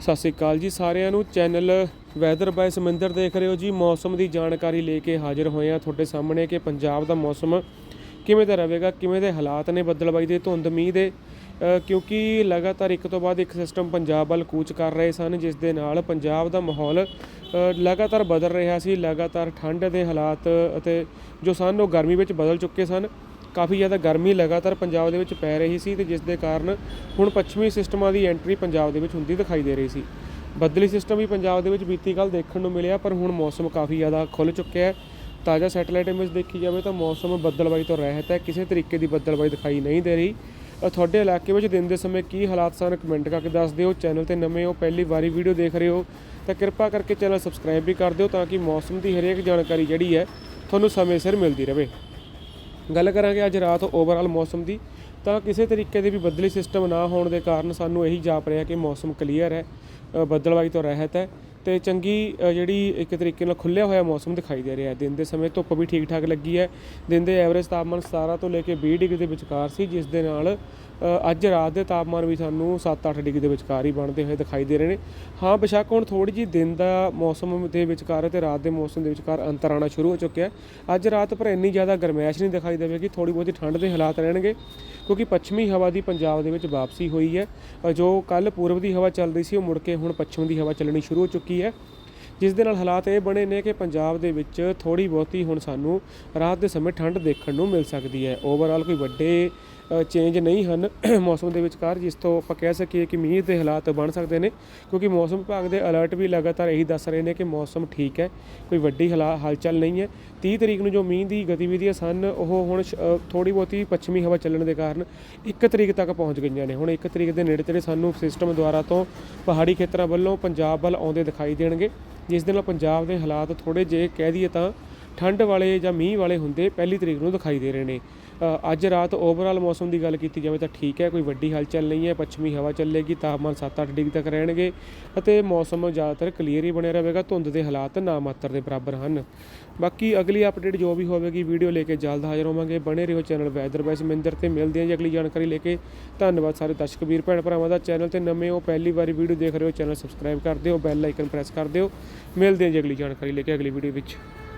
ਸਤਿ ਸ੍ਰੀ ਅਕਾਲ ਜੀ ਸਾਰਿਆਂ ਨੂੰ। ਚੈਨਲ ਵੈਦਰ ਬਾਈ ਸਮਿੰਦਰ ਦੇਖ ਰਹੇ ਹੋ ਜੀ। ਮੌਸਮ ਦੀ ਜਾਣਕਾਰੀ ਲੈ ਕੇ ਹਾਜ਼ਰ ਹੋਏ ਆ ਤੁਹਾਡੇ ਸਾਹਮਣੇ ਕਿ ਪੰਜਾਬ ਦਾ ਮੌਸਮ ਕਿਵੇਂ ਦਾ ਰਹੇਗਾ, ਕਿਵੇਂ ਦੇ ਹਾਲਾਤ ਨੇ ਬੱਦਲਬਾਈ ਦੇ, ਧੁੰਦ, ਮੀਂਹ ਦੇ। ਕਿਉਂਕਿ ਲਗਾਤਾਰ ਇੱਕ ਤੋਂ ਬਾਅਦ ਇੱਕ ਸਿਸਟਮ ਪੰਜਾਬ ਵੱਲ ਕੂਚ ਕਰ ਰਹੇ ਸਨ, ਜਿਸ ਦੇ ਨਾਲ ਪੰਜਾਬ ਦਾ ਮਾਹੌਲ ਲਗਾਤਾਰ ਬਦਲ ਰਿਹਾ ਸੀ। ਲਗਾਤਾਰ ਠੰਡ ਦੇ ਹਾਲਾਤ ਅਤੇ ਜੋ ਸਨ ਉਹ ਗਰਮੀ ਵਿੱਚ ਬਦਲ ਚੁੱਕੇ ਸਨ। ਕਾਫੀ ਜ਼ਿਆਦਾ ਗਰਮੀ ਲਗਾਤਾਰ ਪੰਜਾਬ ਦੇ ਵਿੱਚ ਪੈ ਰਹੀ ਸੀ ਤੇ ਜਿਸ ਦੇ ਕਾਰਨ ਹੁਣ ਪੱਛਮੀ ਸਿਸਟਮਾਂ ਦੀ ਐਂਟਰੀ ਪੰਜਾਬ ਦੇ ਵਿੱਚ ਹੁੰਦੀ ਦਿਖਾਈ ਦੇ ਰਹੀ ਸੀ। ਬੱਦਲੀ ਸਿਸਟਮ ਵੀ ਪੰਜਾਬ ਦੇ ਵਿੱਚ ਬੀਤੀ ਕੱਲ ਦੇਖਣ ਨੂੰ ਮਿਲਿਆ, ਪਰ ਹੁਣ ਮੌਸਮ ਕਾਫੀ ਜ਼ਿਆਦਾ ਖੁੱਲ ਚੁੱਕਿਆ ਹੈ। ਤਾਜ਼ਾ ਸੈਟੇਲਾਈਟ ਇਮੇਜ ਦੇਖੀ ਜਾਵੇ ਤਾਂ ਮੌਸਮ ਬੱਦਲਬਾਈ ਤੋਂ ਰਹਿਤ ਹੈ, ਕਿਸੇ ਤਰੀਕੇ ਦੀ ਬੱਦਲਬਾਈ ਦਿਖਾਈ ਨਹੀਂ ਦੇ ਰਹੀ। ਤੁਹਾਡੇ ਇਲਾਕੇ ਵਿੱਚ ਦਿਨ ਦੇ ਸਮੇਂ ਕੀ ਹਾਲਾਤ ਸਨ? ਕਮੈਂਟ ਕਰਕੇ ਦੱਸ ਦਿਓ। ਚੈਨਲ ਤੇ ਨਵੇਂ ਹੋ, ਪਹਿਲੀ ਵਾਰੀ ਵੀਡੀਓ ਦੇਖ ਰਹੇ ਹੋ, ਤਾਂ ਕਿਰਪਾ ਕਰਕੇ ਚੈਨਲ ਸਬਸਕ੍ਰਾਈਬ ਵੀ ਕਰ ਦਿਓ ਤਾਂ ਕਿ ਮੌਸਮ ਦੀ ਹਰੇਕ ਜਾਣਕਾਰੀ ਜਿਹੜੀ ਹੈ ਤੁਹਾਨੂੰ ਸਮੇਂ ਸਿਰ ਮਿਲਦੀ ਰਹੇ। ਗੱਲ ਕਰਾਂਗੇ ਅੱਜ ਰਾਤ ਓਵਰਆਲ ਮੌਸਮ ਦੀ ਤਾਂ ਕਿਸੇ ਤਰੀਕੇ ਦੇ ਵੀ ਬੱਦਲੀ ਸਿਸਟਮ ਨਾ ਹੋਣ ਦੇ ਕਾਰਨ ਸਾਨੂੰ ਇਹੀ ਜਾਪ ਰਿਹਾ ਕਿ ਮੌਸਮ ਕਲੀਅਰ ਹੈ ਅ, ਤੋਂ ਰਹਿਤ ਹੈ ਤੇ ਚੰਗੀ ਜਿਹੜੀ ਇੱਕ ਤਰੀਕੇ ਨਾਲ ਖੁੱਲਿਆ ਹੋਇਆ ਮੌਸਮ ਦਿਖਾਈ ਦੇ ਰਿਹਾ ਹੈ। ਦਿਨ ਦੇ ਸਮੇਂ ਧੁੱਪ ਵੀ ਠੀਕ ਠਾਕ ਲੱਗੀ ਹੈ। ਦਿਨ ਦੇ ਐਵਰੇਜ ਤਾਪਮਾਨ 17 ਤੋਂ ਲੈ ਕੇ 20 ਡਿਗਰੀ ਦੇ ਵਿਚਕਾਰ ਸੀ ਜਿਸ ਦੇ ਨਾਲ ਅੱਜ ਰਾਤ ਦੇ ਤਾਪਮਾਨ ਵੀ ਸਾਨੂੰ 7-8 ਡਿਗਰੀ ਦੇ ਵਿਚਕਾਰ ਹੀ ਬਣਦੇ ਹੋਏ ਦਿਖਾਈ ਦੇ ਰਹੇ ਨੇ। ਹਾਂ, ਬੇਸ਼ੱਕ ਹੁਣ ਥੋੜੀ ਜੀ ਦਿਨ ਦਾ ਮੌਸਮ ਦੇ ਵਿਚਕਾਰ ਅਤੇ ਰਾਤ ਦੇ ਮੌਸਮ ਦੇ ਵਿਚਕਾਰ ਅੰਤਰ ਆਉਣਾ ਸ਼ੁਰੂ ਹੋ ਚੁੱਕਿਆ ਹੈ। ਅੱਜ ਰਾਤ ਪਰ ਇੰਨੀ ਜ਼ਿਆਦਾ ਗਰਮੈਸ਼ ਨਹੀਂ ਦਿਖਾਈ ਦੇਵੇਗੀ ਥੋੜੀ ਬਹੁਤੀ ਠੰਡ ਦੇ ਹਾਲਾਤ ਰਹਿਣਗੇ, ਕਿਉਂਕਿ ਪੱਛਮੀ ਹਵਾ ਦੀ ਪੰਜਾਬ ਦੇ ਵਿੱਚ ਵਾਪਸੀ ਹੋਈ ਹੈ। ਜੋ ਕੱਲ ਪੂਰਬ ਦੀ ਹਵਾ ਚੱਲ ਰਹੀ ਸੀ, ਉਹ ਮੁੜ ਕੇ ਹੁਣ ਪੱਛਮ ਦੀ ਹਵਾ ਚੱਲਣੀ ਸ਼ੁਰੂ ਹੋ ਚੁੱਕੀ ਹੈ। ਜਿਸ ਦੇ ਨਾਲ ਹਾਲਾਤ ਇਹ ਬਣੇ ਨੇ ਕਿ ਪੰਜਾਬ ਦੇ ਵਿੱਚ ਥੋੜੀ ਬਹੁਤੀ ਹੁਣ ਸਾਨੂੰ ਰਾਤ ਦੇ ਸਮੇਂ ਠੰਡ ਦੇਖਣ ਨੂੰ ਮਿਲ ਸਕਦੀ ਹੈ। ਓਵਰਆਲ ਕੋਈ ਵੱਡੇ ਚੇਂਜ ਨਹੀਂ ਹਨ ਮੌਸਮ ਦੇ ਵਿਚਕਾਰ, ਜਿਸ ਤੋਂ ਆਪਾਂ ਕਹਿ ਸਕੀਏ ਕਿ ਮੀਂਹ ਦੇ ਹਾਲਾਤ ਬਣ ਸਕਦੇ ਨੇ, ਕਿਉਂਕਿ ਮੌਸਮ ਵਿਭਾਗ ਦੇ ਅਲਰਟ ਵੀ ਲਗਾਤਾਰ ਇਹੀ ਦੱਸ ਰਹੇ ਨੇ ਕਿ ਮੌਸਮ ਠੀਕ ਹੈ, ਕੋਈ ਵੱਡੀ ਹਲਾ, ਹਲਚਲ ਨਹੀਂ ਹੈ। 30 ਤਰੀਕ ਨੂੰ ਜੋ ਮੀਂਹ ਦੀ ਗਤੀਵਿਧੀਆਂ ਸਨ, ਉਹ ਹੁਣ ਥੋੜੀ ਬਹੁਤੀ ਪੱਛਮੀ ਹਵਾ ਚੱਲਣ ਦੇ ਕਾਰਨ 1 ਤਰੀਕ ਤੱਕ ਪਹੁੰਚ ਗਈਆਂ ਨੇ। ਹੁਣ 1 ਤਰੀਕ ਦੇ ਨੇੜੇ ਤੇੜੇ ਸਾਨੂੰ ਸਿਸਟਮ ਦੁਆਰਾ ਤੋਂ ਪਹਾੜੀ ਖੇਤਰਾਂ ਵੱਲੋਂ ਪੰਜਾਬ ਵੱਲ ਆਉਂਦੇ ਦਿਖਾਈ ਦੇਣਗੇ। ਜਿਸ ਦੇ ਨਾਲ ਪੰਜਾਬ ਦੇ ਹਾਲਾਤ ਥੋੜੇ ਜੇ ਕਹਿ ਦਈਏ ਤਾਂ ਠੰਡ ਵਾਲੇ ਜਾਂ ਮੀਂਹ ਵਾਲੇ ਹੁੰਦੇ ਪਹਿਲੀ ਤਰੀਕ ਨੂੰ ਦਿਖਾਈ ਦੇ ਰਹੇ ਨੇ। ਅੱਜ ਰਾਤ ਓਵਰਆਲ ਮੌਸਮ ਦੀ ਗੱਲ ਕੀਤੀ ਜਾਵੇ ਤਾਂ ਠੀਕ ਹੈ, ਕੋਈ ਵੱਡੀ ਹਲਚਲ ਨਹੀਂ ਹੈ, ਪੱਛਮੀ ਹਵਾ ਚੱਲੇਗੀ, ਤਾਪਮਾਨ 7-8 ਡਿਗਰੀ ਤੱਕ ਰਹਿਣਗੇ ਅਤੇ ਮੌਸਮ ਜ਼ਿਆਦਾਤਰ ਕਲੀਅਰ ਹੀ ਬਣਿਆ ਰਹੇਗਾ, ਧੁੰਦ ਦੇ ਹਾਲਾਤ ਨਾ ਮਾਤਰ ਦੇ ਬਰਾਬਰ ਹਨ। ਬਾਕੀ ਅਗਲੀ ਅਪਡੇਟ ਜੋ ਵੀ ਹੋਵੇਗੀ, ਵੀਡੀਓ ਲੈ ਕੇ ਜਲਦ ਹਾਜ਼ਰ ਹੋਵਾਂਗੇ। ਬਣੇ ਰਹੋ ਚੈਨਲ ਵੈਦਰ ਬਾਈ ਸਮਿੰਦਰ ਤੇ, ਮਿਲਦੇ ਹਾਂ ਜੀ ਅਗਲੀ ਜਾਣਕਾਰੀ ਲੈ ਕੇ। ਧੰਨਵਾਦ ਸਾਰੇ ਦਰਸ਼ਕ ਵੀਰ ਭੈਣ ਭਰਾਵਾਂ ਦਾ। ਚੈਨਲ ਤੇ ਨਵੇਂ ਹੋ, ਪਹਿਲੀ ਵਾਰੀ ਵੀਡੀਓ ਦੇਖ ਰਹੇ ਹੋ, ਚੈਨਲ ਸਬਸਕ੍ਰਾਈਬ ਕਰ ਦਿਓ ਬੈਲ ਆਈਕਨ ਪ੍ਰੈਸ ਕਰ ਦਿਓ। ਮਿਲਦੇ ਹਾਂ ਜੀ ਅਗਲੀ ਜਾਣਕਾਰੀ ਲੈ ਕੇ ਅਗਲੀ ਵੀਡੀਓ ਵਿੱਚ।